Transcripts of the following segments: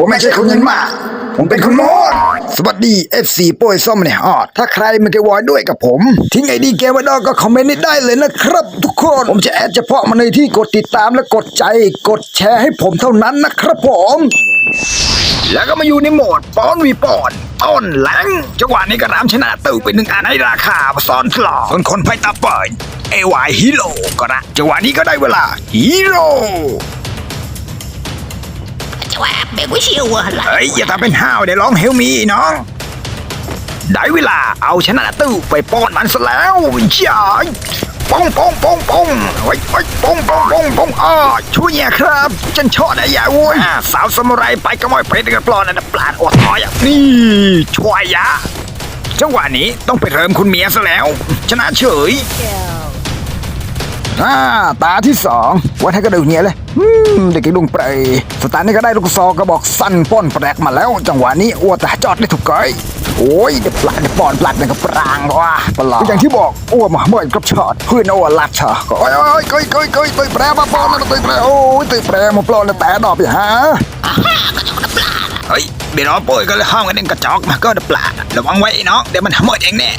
ผมไม่ใช่คนยันมาก ผมเป็นคนโมดสวัสดี FC โป้ยส้มในฮอดถ้าใครมันจะวอยด้วยกับผม ทิ้งไอดีเกมวดอก็คอมเมนต์ได้เลยนะครับ ทุกคน ผมจะแอดเฉพาะมาในที่กดติดตามและกดใจ กดแชร์ให้ผมเท่านั้นนะครับผม แล้วก็มาอยู่ในโหมดป้อนวีปอนต้นแหลงจังหวะนี้ก็รามชนะตื่นไปหนึ่งอันให้ราคาซ้อนสลอคนคนไพ่ตาเปิดเอวายฮีโร่ก็นะจังหวะนี้ก็ได้เวลาฮีโร่ ว่าเบกูชิวอะล่ะเฮ้ยอย่าทำเป็นห้าวเดี๋ยวร้องเฮลมีน้องได้เวลาเอาชนะตู้ไปป้อนมันซะแล้วยาป้องป้องป้องป้องไว้ไว้ป้องป้องป้องป้องอ่าช่วยเนี่ยครับ ฉันชอบนะยายโว้ยสาวสมุไรไปกระมอยไปตะกระปลอนนะปลาดอดน้อยนี่ช่วยยะจังหวะนี้ต้องไปเริ่มคุณเมียซะแล้ว ชนะเฉย อ่าตาที่สองวัดให้กระดูกเนี่ยเลยอืมเด็กกินลุงเปรยสตาร์นี่ก็ได้ลูกซองกระบอกสั้นป้อนแปลกมาแล้ว จังหวะนี้อ้วแต่จอดได้ถูกเกยโอ้ยเดี๋ยวปลาเดี๋ยวปอนปลาเนี่ยก็ปรางว่ะปลาอย่างที่บอกอ้วมาเมื่อยกับชอดเพื่อนอ้วลัดเถอะโอ้ยโอ้ยเกยเกยเกยเตยแปรมาปอนนะเตยแปรโอ้ยเตยแปรมาปอนนะแต่ดอกไปฮะเฮ้ยเดี๋ยวน้องป่วยก็เลยห้ามกันเองกระจอกมาก็เดี๋ยวปลาระวังไว้ไอ้น้องเดี๋ยวมันหมดเองแน่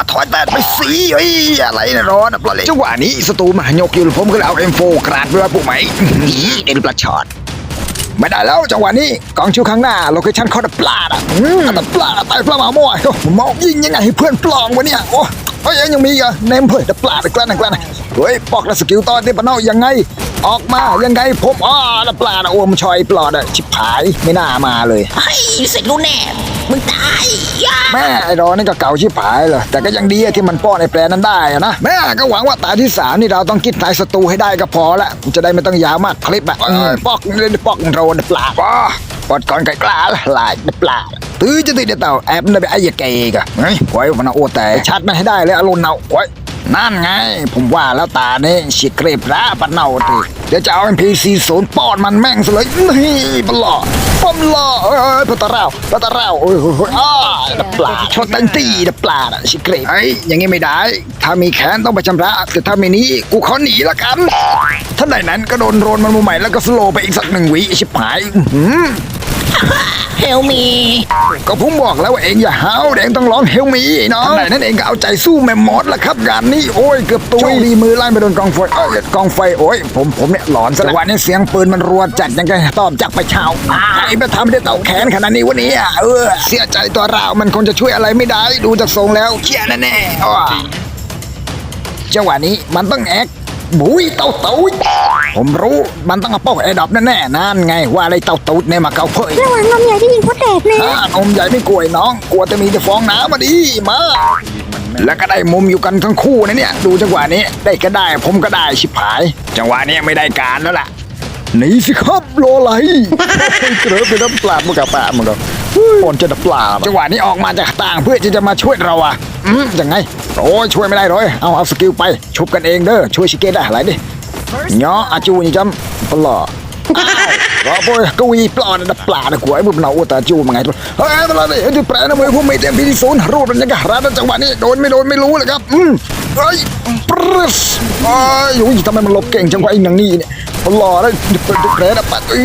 อะถอยแต่ไปสีเอ้ยอะไรนะร้อนอะปลาเล็กจังหวะนี้สตูมันหยกอยู่ผมก็เลยเอาเอ็มโฟกราดไปว่าปุ๊ไหมนี่เอ็นปลาช็อตไม่ได้แล้วจังหวะนี้กองชิวข้างหน้าโลเคชั่นเขาดับปลาอะอืมดับปลาตายปลาหมาหม้อยโอ้มองยิงยังไงให้เพื่อนปลองวะเนี่ยโอ้เฮ้ยยังมีอีกเหรอเนมเพื่อนดับปลาไปกล้าหนังกล้าหนังเฮ้ยปอกแล้วสกิลตอนนี้ปะเนายังไง ออกมายังไงผมอ้อดับปลาอะโอ้มนชอยปลอดอะชิบหายไม่น่ามาเลยเฮ้ยเสร็จรู้แน่มึงตายย่าแม่ไอ้รอนี่ก็เก่าชิบหายเลยแต่ก็ยังดีอะที่มันป้อนไอ้แปรนั้นได้อะนะแม่ก็หวังว่าตาที่สามนี่เราต้องกินทายศัตรูให้ได้ก็พอละมันจะได้ไม่ต้องยาวมากคลิปอะเออปอกเล่นปอกโรนปลาปอปอดก่อนไก่กล้าละลายปลาตื้อจะตีเดเต่าแอบนั่นไปไอ้ยาเกย์กะเฮ้ยไว้มันเอาโอแต่ชัดมันให้ได้เลยอารมณ์เนาไว้ นั่นไง ผมว่าแล้วตาเนี่ยชิกเกรบละปัดเน่าตีเดี๋ยวจะเอา NPC ศูนย์ป้อนมันแม่งซะเลยนี่ปลอป้อมลอเอ้ยปะตะราปะตะราวโอ้ยโอ้ยโอ้ยอ้าดับปลาชดตันตีดับปลาน่ะชิเกรบเอ้ยอย่างงี้ไม่ได้ ถ้ามีแขนต้องไปชำระแต่ถ้าไม่นี้กูขอหนีละกันท่านใดนั้นก็โดนโรนมันมุมใหม่แล้วก็สโลไปอีกสักหนึ่งวิชิบหายอื เฮลมีก็ผมบอกแล้วว่าเองอย่าห้าวเองต้องร้องเฮลมีไอ้น้องไหนนั่นเองก็เอาใจสู้แม่มอสละครับงานนี้โอ้ยเกือบตุยโชคดีมือลั่นไปโดนกองไฟเอ้ยกองไฟโอ้ยผมผมเนี่ยหลอนซะแล้ววันนี้เสียงปืนมันรัวจัดยังไงตอบจากไปเช้าไอ้ไปทำได้เต่าแขนขนาดนี้วันนี้อะเออเสียใจตัวเรามันคงจะช่วยอะไรไม่ได้ดูจากทรงแล้วเชี่ยแน่ๆอ้อจังหวะนี้มันต้องแอกบุยเต่าเต่า ผมรู้มันต้องเอาเป้าไอ้ดอกแน่ๆนั่นไงว่าอะไรเต่าตูดเนี่ยมาเกาเผยระหว่างลมใหญ่ที่ยิงพ่อแตกนะถ้านมใหญ่ไม่กลัวไอ้น้อง กลัวจะมีแต่ฟองน้ำมาดิมาแล้วก็ได้มุมอยู่กันทั้งคู่นะเนี่ย ดูจังหวะนี้ได้ก็ได้ผมก็ได้ชิบหาย จังหวะนี้ไม่ได้การแล้วล่ะหนีสิครับรออะไรเกลือไปน้ำปลามึงกับปลามึงก็ปนจะดับปลาจังหวะนี้ออกมาจากต่างเพื่อที่จะมาช่วยเราอะอืมยังไงโอ้ยช่วยไม่ได้เลยเอาเอาสกิลไปชุบกันเองเด้อช่วยชิเกตได้อะไรดิ เนาะอาจูนี่จำปลอรอโว้ยกวีปลานะปลานะกวยมึงเอาแต่จูมังไงเฮ้ยตลอดเลยที่แปรนะมวยผมไม่เต็มที่ศูนย์รูดมันยังกะร้านจังหวะนี้โดนไม่โดนไม่รู้เลยครับอืมเฮ้ยปรึสเอ้ยโอ้ยทำไมมันหลบเก่งจังวะไอ้หนังนี่เนี่ยผมหล่อแล้วเป็นแผลนะปัดอี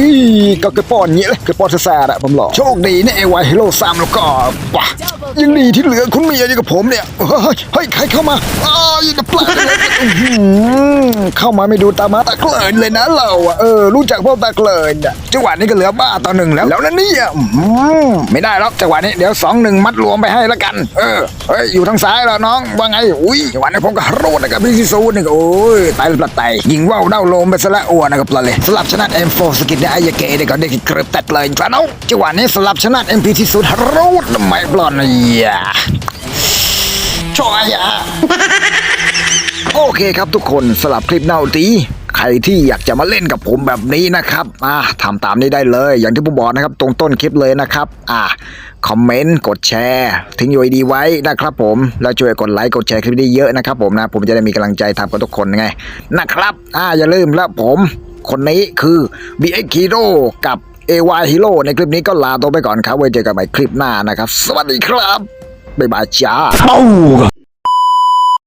ก็เกยป้อนเงี้ยเลยเกยป้อนซาๆอะผมหล่อโชคดีเนี่ยไอ้วายฮีโร่ซ้ำแล้วก็ป่ะ ยังดีที่เหลือคุณเมียอยู่กับผมเนี่ยเฮ้ยเฮ้ยใครเข้ามาอ้าวยิงปลาเข้ามาไม่ดูตามาตาเกลินเลยนะเราอะเออรู้จักพวกตาเกลินอะจังหวะนี้ก็เหลือบ้าต่อหนึ่งแล้วแล้วนั่นนี่อะไม่ได้หรอกจังหวะนี้เดี๋ยวสองหนึ่งมัดรวมไปให้แล้วกัน เออเฮ้ยอยู่ทางซ้ายแล้วน้องว่าไงอุ้ยจังหวะนี้ผมก็โรดนะครับพี่ซิซูนี่โอ้ยตายเลยปลาไตยิงว่าวเด้าโลมไปซะละอ้วนนะครับปลาเลยสลับชนะ M4 สกินได้ไอ้ยเกะได้ก็ได้กรบตัดเลยครับน้องจังหวะนี้สลับชนะ MP ที่สุดโรดไมปลอนเนี่ยช่วยอะโอเคครับทุกคนสลับคลิปเนาตีใครที่อยากจะมาเล่นกับผมแบบนี้นะครับอ่าทำตามนี้ได้เลย อย่างที่ผมบอกนะครับ ตรงต้นคลิปเลยนะครับ อ่าคอมเมนต์กดแชร์ ทิ้งยูไอดีไว้นะครับผมแล้วช่วยกดไลค์กดแชร์คลิปนี้เยอะนะครับผมนะผมจะได้มีกำลังใจทำกับทุกคนไงนะครับ อ่าอย่าลืมแล้วผมคนนี้คือ BX Hero กับ AY Hero ในคลิปนี้ก็ลาตัวไปก่อนครับ ไว้เจอกันใหม่คลิปหน้านะครับ สวัสดีครับ บ๊ายบายจ้า